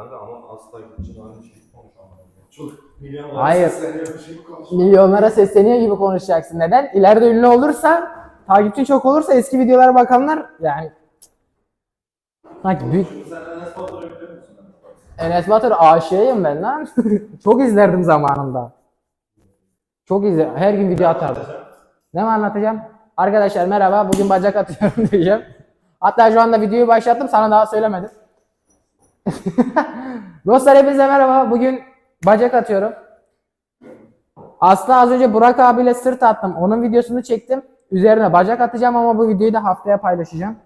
Kanka ama asla için aynı şey konuşamam. Çok milyon Hayır. sesleniyor, bir şey konuşamam. Milyonlara sesleniyor gibi konuşacaksın. Neden? İleride ünlü olursa, takipçin çok olursa eski videolara bakanlar yani sanki büyük Sen Enes Batur'u biliyor musun? Enes Batur aşığıyım ben lan. çok izlerdim zamanında. Çok izle. Her gün video atardım. Ne mi anlatacağım? Arkadaşlar merhaba. Bugün bacak atıyorum diyeceğim. Hatta şu anda videoyu başlattım. Sana daha söylemedim. Dostlar hepinize merhaba. Bugün bacak atıyorum. Aslında az önce Burak abiyle sırt attım. Onun videosunu çektim. Üzerine bacak atacağım ama bu videoyu da haftaya paylaşacağım.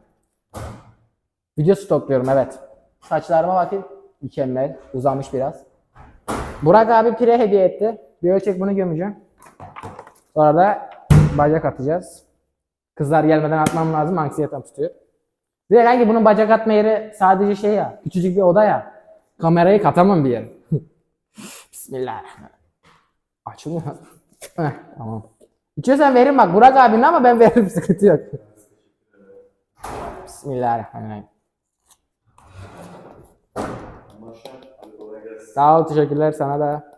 Video stokluyorum evet. Saçlarıma bakayım. Mükemmel. Uzamış biraz. Burak abi pire hediye etti. Bir ölçek bunu gömeceğim. Sonra da bacak atacağız. Kızlar gelmeden atmam lazım. Anksiyetem tutuyor. De kanki bunun bacak atma yeri sadece şey ya. Küçücük bir oda ya. Kamerayı katamam bir yere. Bismillahirrahmanirrahim. Açılmıyor. Tamam. İçiyorsan verin bak Burak abinin ama ben veririm sıkıntı yok. Bismillahirrahmanirrahim. Sağ ol teşekkürler sana da.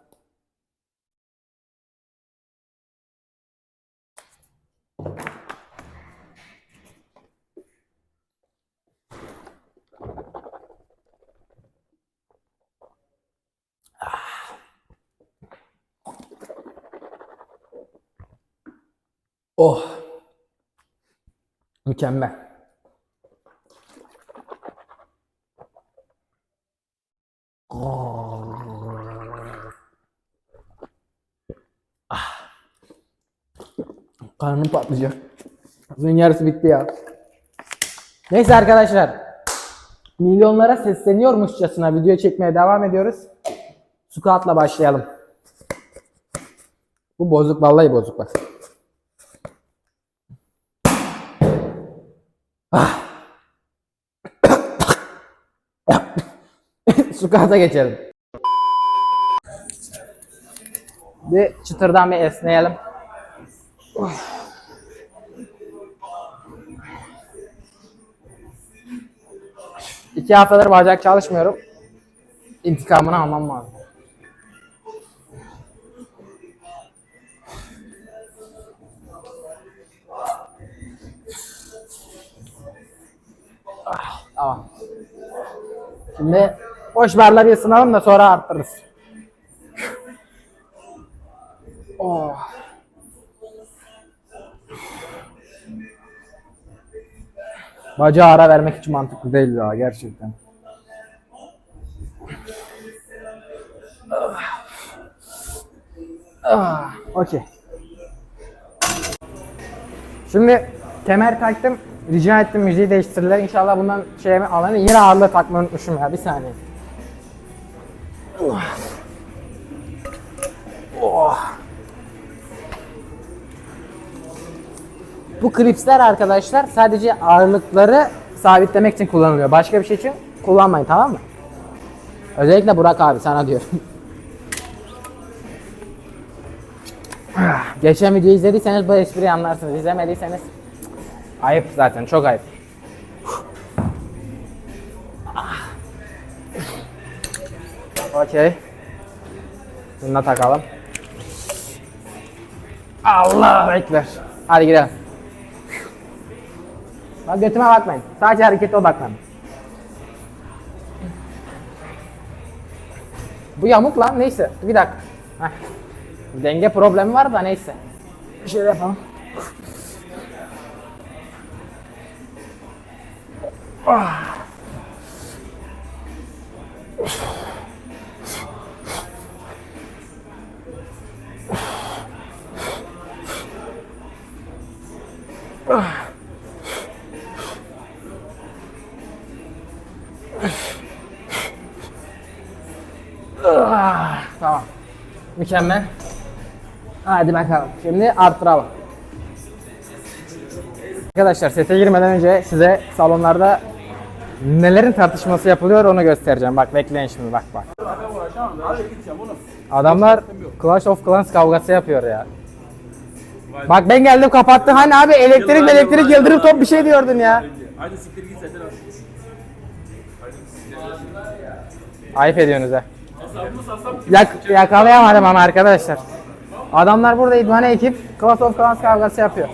Oh. Mükemmel. Karnım patlayacak. Uzun yarısı bitti ya. Neyse arkadaşlar. Milyonlara sesleniyormuşçasına video çekmeye devam ediyoruz. Squat'la başlayalım. Bu bozuk vallahi bozuk bak. Ah. Squat'a geçelim. Bir çıtırdan bir esneyelim. İki haftadır bacak çalışmıyorum. İntikamını almam lazım. Ah, Tamam. Şimdi boş barları ısınalım da sonra arttırırız. Oh. Bacağa ara vermek hiç mantıklı değil ya gerçekten. Ah, Okey. Şimdi kemer taktım. Rica ettim müziği değiştirdiler. İnşallah bundan şey alanı yine ağırlığı takmayı unutmuşum ya. Bir saniye. Bu klipsler arkadaşlar sadece ağırlıkları sabitlemek için kullanılıyor. Başka bir şey için kullanmayın tamam mı? Özellikle Burak abi sana diyorum. Geçen videoyu izlediyseniz bu espriyi anlarsınız. İzlemediyseniz ayıp zaten çok ayıp. Okey. Bunu da takalım. Allah ekber. Hadi gidelim. Bak götüme bakmayın. Sadece harekete odaklanın. Bu yamuk lan neyse. Bir dakika. Heh. Denge problemi var da neyse. Bir şey yapalım. Ah. Ah, Mükemmel. Hadi bakalım. Şimdi arttıralım. Arkadaşlar sete girmeden önce size salonlarda nelerin tartışması yapılıyor onu göstereceğim. Bak bekleyin şimdi bak bak. Adamlar Clash of Clans kavgası yapıyor ya. Bak ben geldim kapattı. Hani abi elektrik elektrik yıldırım top bir şey diyordun ya. Hadi siktir git zaten Ayıp ediyorsunuz ha. Yak yakalayamadım ama arkadaşlar. Adamlar burada idmana ekip Clash of Clans kavgası yapıyor.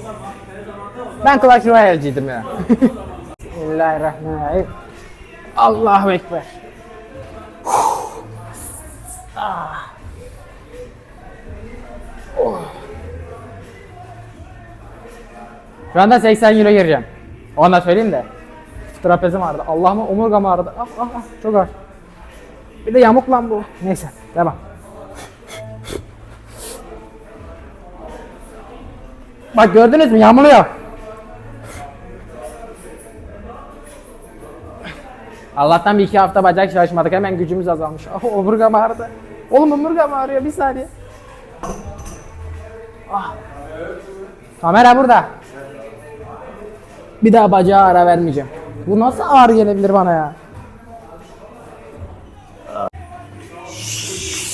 Ben Clash Royale'ciydim ya. Bismillahirrahmanirrahim. Allahu Ekber. Ah. Oh. Şu anda 80 kilo gireceğim. Onu da söyleyeyim de. Trapezim ağrıdı. Allah'ım omurgam ağrıdı. Ah ah ah çok ağır. Bir de yamuk lan bu. Neyse devam. Bak gördünüz mü yamuluyor. Allah'tan bir iki hafta bacak çalışmadık hemen gücümüz azalmış. Ah omurgam ağrıdı. Oğlum omurgam ağrıyor bir saniye. Ah. Kamera burada. Bir daha bacağa ara vermeyeceğim. Bu nasıl ağır gelebilir bana ya?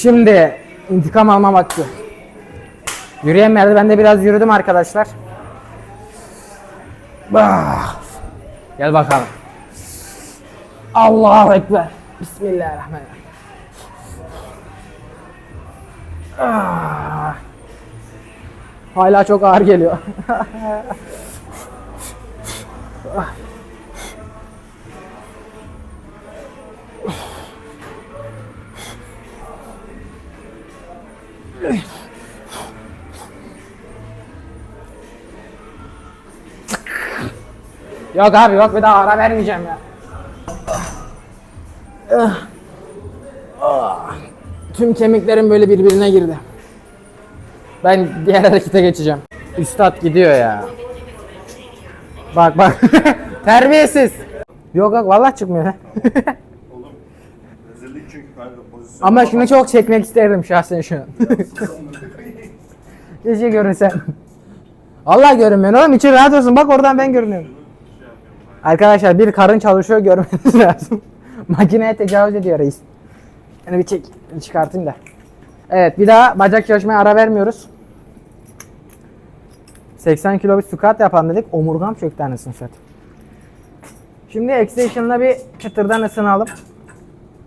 Şimdi intikam alma vakti. Yürüyen merdivende biraz yürüdüm arkadaşlar. Bah. Gel bakalım. Allahu Ekber. Bismillahirrahmanirrahim. Ah. Hala çok ağır geliyor. Yok abi yok bir daha ara vermeyeceğim ya. Tüm kemiklerim böyle birbirine girdi. Ben diğer harekete geçeceğim. Üstad gidiyor ya. Bak bak. Terbiyesiz. Yok yok vallahi çıkmıyor. Oğlum. Rezillik çünkü kanka pozisyon. Ama şunu çok çekmek isterdim şahsen şu an. Keşke görünsen. Allah görünmüyor oğlum için rahat olsun bak oradan ben görünüyorum. Arkadaşlar bir karın çalışıyor görmeniz lazım. Makineye tecavüz ediyor reis. Yani bir çek çıkartayım da. Evet bir daha bacak çalışmaya ara vermiyoruz. 80 kilo bir squat yapalım dedik. Omurgam çöktü anasını satayım. Şimdi extension'la bir çıtırdan ısınalım.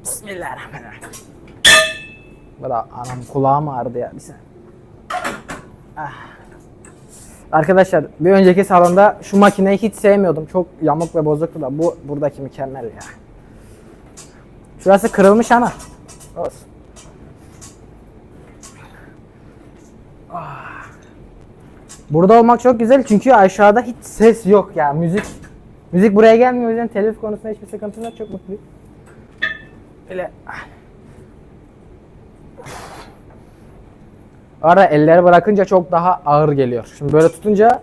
Bismillahirrahmanirrahim. Bırak anam kulağım ağrıdı ya bir saniye. Ah. Arkadaşlar bir önceki salonda şu makineyi hiç sevmiyordum. Çok yamuk ve bozuktu da bu buradaki mükemmel ya. Şurası kırılmış ama. Olsun. Ah. Burada olmak çok güzel çünkü aşağıda hiç ses yok ya müzik. Müzik buraya gelmiyor o yüzden telif konusunda hiçbir sıkıntım yok çok mutluyum. Öyle. ah. Ara elleri bırakınca çok daha ağır geliyor. Şimdi böyle tutunca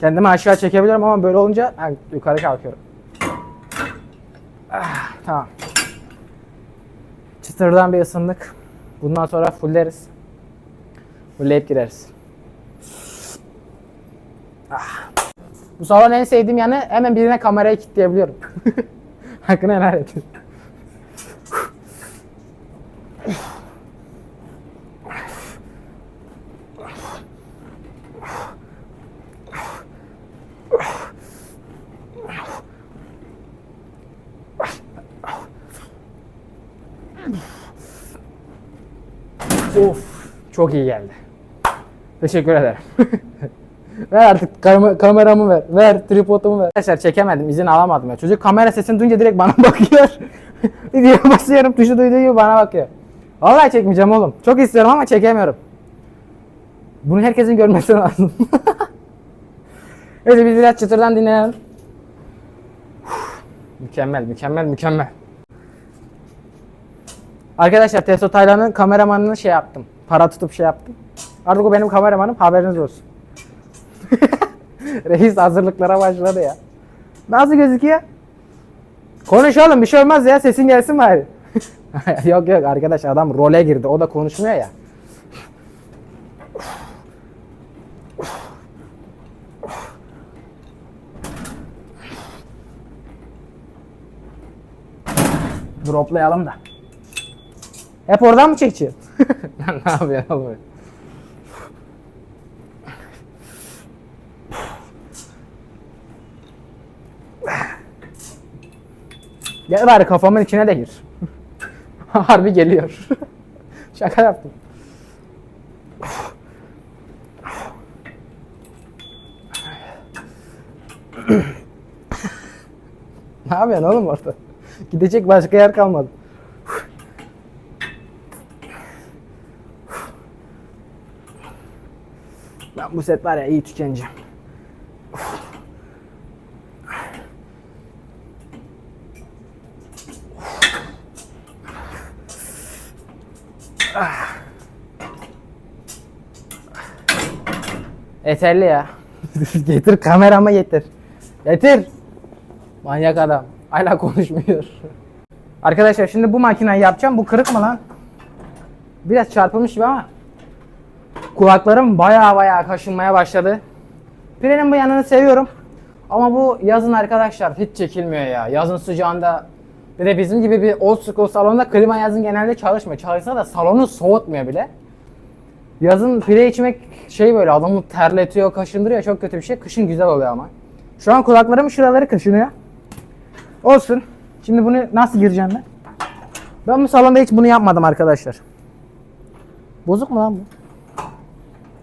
kendimi aşağı çekebiliyorum ama böyle olunca ha, yukarı kalkıyorum. Ah, tamam. Çıtırdan bir ısındık. Bundan sonra fulleriz. Fullleyip gireriz. Ah. Bu salon en sevdiğim yanı hemen birine kamerayı kilitleyebiliyorum. Hakkını helal et. Of çok iyi geldi. Teşekkür ederim. ver artık kam- kameramı ver. Ver tripodumu ver. Arkadaşlar çekemedim izin alamadım ya. Çocuk kamera sesini duyunca direkt bana bakıyor. Videoya basıyorum tuşu duyduğu gibi bana bakıyor. Vallahi çekmeyeceğim oğlum. Çok istiyorum ama çekemiyorum. Bunu herkesin görmesi lazım. Neyse biz biraz çıtırdan dinleyelim. mükemmel, mükemmel, mükemmel. Arkadaşlar Testo Taylan'ın kameramanını şey yaptım. Para tutup şey yaptım. Artık o benim kameramanım haberiniz olsun. Reis hazırlıklara başladı ya. Nasıl gözüküyor? Konuş oğlum bir şey olmaz ya sesin gelsin bari. yok yok arkadaş adam role girdi o da konuşmuyor ya. Droplayalım da. Hep oradan mı çekiyorsun? ne yapıyorsun oğlum? Gel bari kafamın içine de gir. Harbi geliyor. Şaka yaptım. ne yapıyorsun oğlum orada? Gidecek başka yer kalmadı. Bu set var ya iyi tükeneceğim. Yeterli ya. getir kamerama getir. Getir. Manyak adam. Hala konuşmuyor. Arkadaşlar şimdi bu makineyi yapacağım. Bu kırık mı lan? Biraz çarpılmış gibi ama kulaklarım baya baya kaşınmaya başladı. Pirenin bu yanını seviyorum. Ama bu yazın arkadaşlar hiç çekilmiyor ya. Yazın sıcağında bir de bizim gibi bir old school salonda klima yazın genelde çalışmıyor. Çalışsa da salonu soğutmuyor bile. Yazın pire içmek şey böyle adamı terletiyor, kaşındırıyor. Çok kötü bir şey. Kışın güzel oluyor ama. Şu an kulaklarım şuraları kaşınıyor. Olsun. Şimdi bunu nasıl gireceğim ben? Ben bu salonda hiç bunu yapmadım arkadaşlar. Bozuk mu lan bu?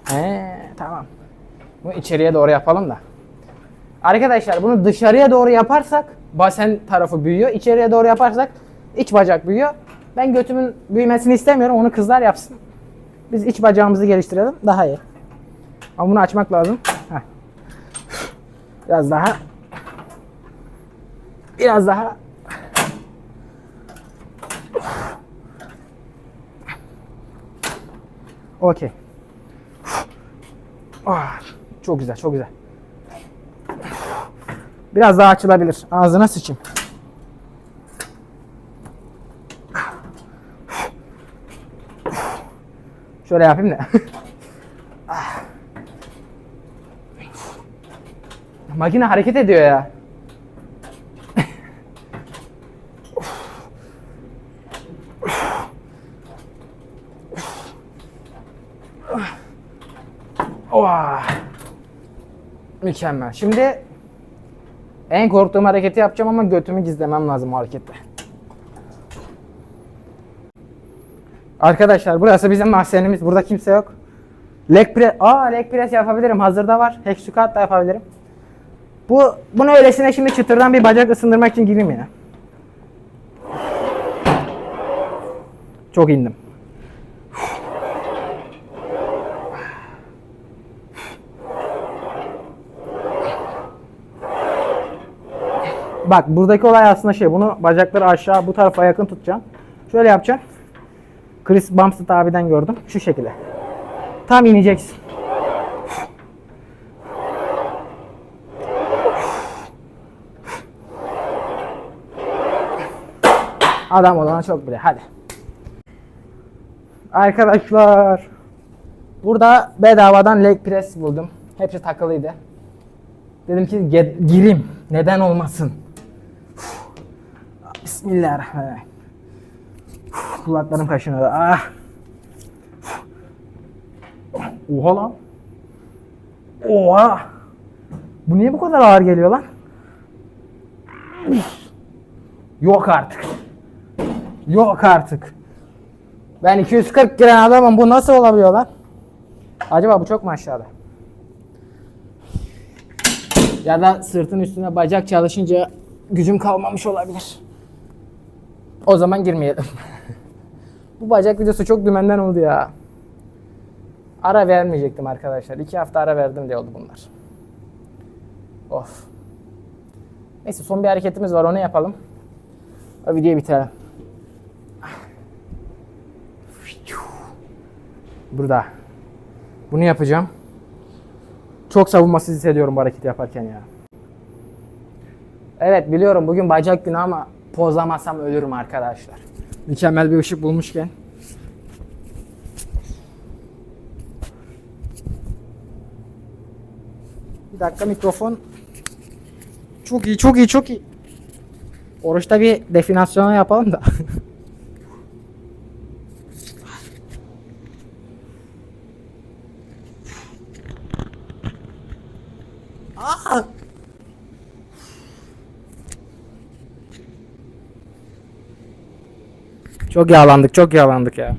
He, tamam. Bunu içeriye doğru yapalım da. Arkadaşlar bunu dışarıya doğru yaparsak basen tarafı büyüyor. İçeriye doğru yaparsak iç bacak büyüyor. Ben götümün büyümesini istemiyorum. Onu kızlar yapsın. Biz iç bacağımızı geliştirelim. Daha iyi. Ama bunu açmak lazım. Heh. Biraz daha. Biraz daha. Okey. Ah, çok güzel, çok güzel. Biraz daha açılabilir. Ağzına sıçayım. Şöyle yapayım da. Ah. Makine hareket ediyor ya. Mükemmel. Şimdi en korktuğum hareketi yapacağım ama götümü gizlemem lazım harekette. Arkadaşlar burası bizim mahzenimiz. Burada kimse yok. Leg press, aa leg press yapabilirim. Hazırda var. Hack squat da yapabilirim. Bu bunu öylesine şimdi çıtırdan bir bacak ısındırmak için gireyim yine. Çok indim. Bak buradaki olay aslında şey bunu bacakları aşağı bu tarafa yakın tutacağım. Şöyle yapacağım. Chris Bumstead abiden gördüm. Şu şekilde. Tam ineceksin. Adam olana çok bile. Hadi. Arkadaşlar. Burada bedavadan leg press buldum. Hepsi takılıydı. Dedim ki gireyim. Neden olmasın? Bismillahirrahmanirrahim. Kulaklarım kaşınıyor. Ah. Oha lan. Oha. Bu niye bu kadar ağır geliyor lan? Yok artık. Yok artık. Ben 240 giren adamım. Bu nasıl olabiliyor lan? Acaba bu çok mu aşağıda? Ya da sırtın üstüne bacak çalışınca gücüm kalmamış olabilir. O zaman girmeyelim. Bu bacak videosu çok dümenden oldu ya. Ara vermeyecektim arkadaşlar. İki hafta ara verdim diye oldu bunlar. Of. Neyse son bir hareketimiz var onu yapalım. O videoyu bitirelim. Burada. Bunu yapacağım. Çok savunmasız hissediyorum bu hareketi yaparken ya. Evet biliyorum bugün bacak günü ama pozlamazsam ölürüm arkadaşlar. Mükemmel bir ışık bulmuşken. Bir dakika mikrofon. Çok iyi, çok iyi, çok iyi. Oruçta bir definasyonu yapalım da. Aa! Çok yağlandık, çok yağlandık ya.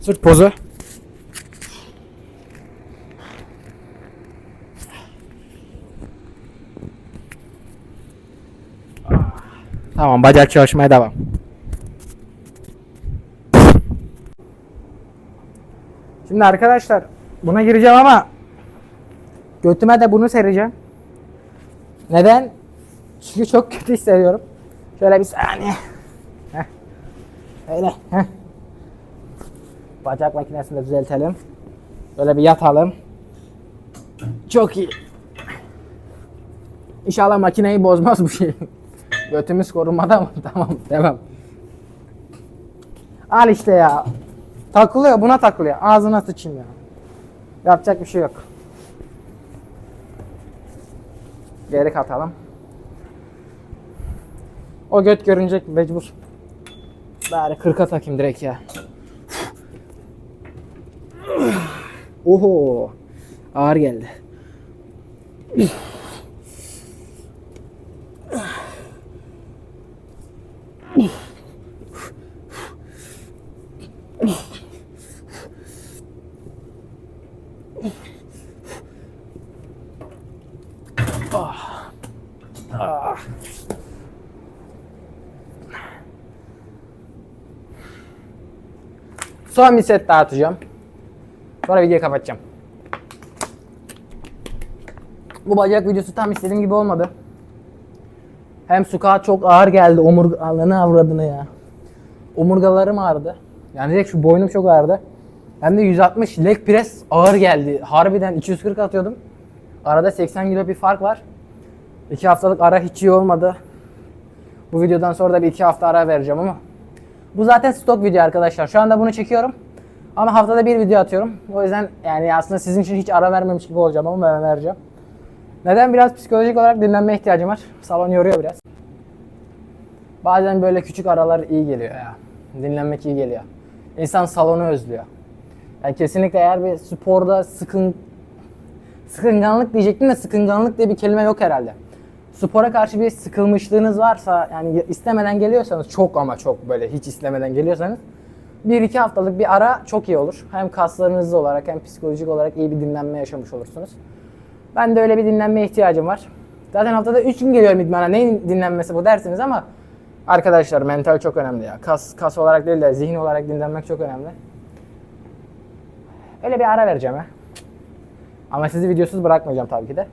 Sırt pozu. Tamam, bacak çalışmaya devam. Şimdi arkadaşlar buna gireceğim ama götüme de bunu sereceğim. Neden? Çünkü çok kötü hissediyorum. Şöyle bir saniye. Heh. Öyle. Heh. Bacak makinesini de düzeltelim. Böyle bir yatalım. Çok iyi. İnşallah makineyi bozmaz bu şey. Götümüz korunmada mı? tamam devam. Al işte ya. Takılıyor buna takılıyor. Ağzına sıçayım ya. Yapacak bir şey yok. Geri katalım. O göt görünecek mecbur. Bari 40'a takayım direkt ya. Oho. Ağır geldi. Son bir set daha atacağım. Sonra videoyu kapatacağım. Bu bacak videosu tam istediğim gibi olmadı. Hem suka çok ağır geldi. Omurgalarını avradını ya. Omurgalarım ağrıdı. Yani direkt şu boynum çok ağrıdı. Hem de 160 leg press ağır geldi. Harbiden 240 atıyordum. Arada 80 kilo bir fark var. 2 haftalık ara hiç iyi olmadı. Bu videodan sonra da bir 2 hafta ara vereceğim ama. Bu zaten stok video arkadaşlar. Şu anda bunu çekiyorum. Ama haftada bir video atıyorum. O yüzden yani aslında sizin için hiç ara vermemiş gibi olacağım ama ben vereceğim. Neden? Biraz psikolojik olarak dinlenme ihtiyacım var. Salon yoruyor biraz. Bazen böyle küçük aralar iyi geliyor ya. Dinlenmek iyi geliyor. İnsan salonu özlüyor. Yani kesinlikle eğer bir sporda sıkın sıkınganlık diyecektim de sıkınganlık diye bir kelime yok herhalde. Spora karşı bir sıkılmışlığınız varsa yani istemeden geliyorsanız çok ama çok böyle hiç istemeden geliyorsanız bir iki haftalık bir ara çok iyi olur. Hem kaslarınız olarak hem psikolojik olarak iyi bir dinlenme yaşamış olursunuz. Ben de öyle bir dinlenmeye ihtiyacım var. Zaten haftada 3 gün geliyorum idmana. Neyin dinlenmesi bu dersiniz ama arkadaşlar mental çok önemli ya. Kas kas olarak değil de zihin olarak dinlenmek çok önemli. Öyle bir ara vereceğim ha. Ama sizi videosuz bırakmayacağım tabii ki de.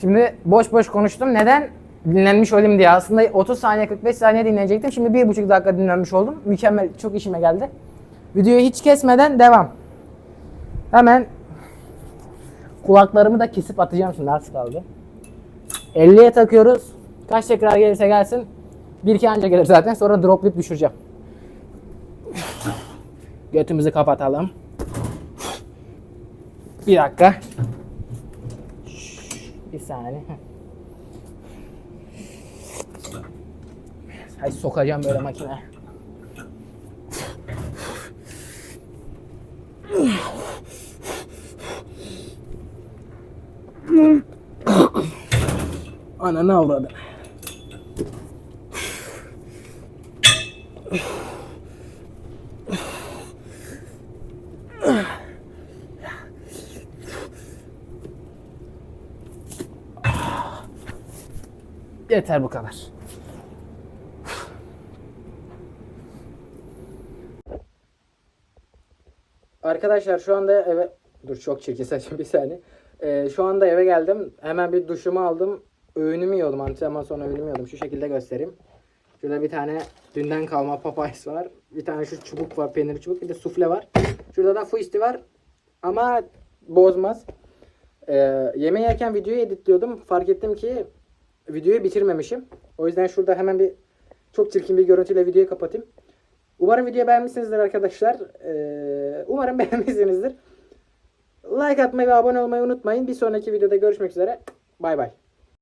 Şimdi boş boş konuştum. Neden? Dinlenmiş olayım diye. Aslında 30 saniye 45 saniye dinlenecektim. Şimdi 1,5 dakika dinlenmiş oldum. Mükemmel. Çok işime geldi. Videoyu hiç kesmeden devam. Hemen kulaklarımı da kesip atacağım şimdi. Az kaldı. 50'ye takıyoruz. Kaç tekrar gelirse gelsin. Bir iki anca gelir zaten. Sonra droplayıp düşüreceğim. Götümüzü kapatalım. Bir dakika. Bir saniye. Hay sokacağım böyle makine. Ananı avradı. Yeter bu kadar. Arkadaşlar şu anda eve... Dur çok çirkin saçım bir saniye. Ee, şu anda eve geldim. Hemen bir duşumu aldım. Öğünümü yiyordum. Antrenman sonra öğünümü yiyordum. Şu şekilde göstereyim. Şurada bir tane dünden kalma papayas var. Bir tane şu çubuk var. Peynir çubuk. Bir de sufle var. Şurada da fuisti var. Ama bozmaz. Ee, yemeği yerken videoyu editliyordum. Fark ettim ki videoyu bitirmemişim. O yüzden şurada hemen bir çok çirkin bir görüntüyle videoyu kapatayım. Umarım videoyu beğenmişsinizdir arkadaşlar. Ee, umarım beğenmişsinizdir. Like atmayı ve abone olmayı unutmayın. Bir sonraki videoda görüşmek üzere. Bay bay.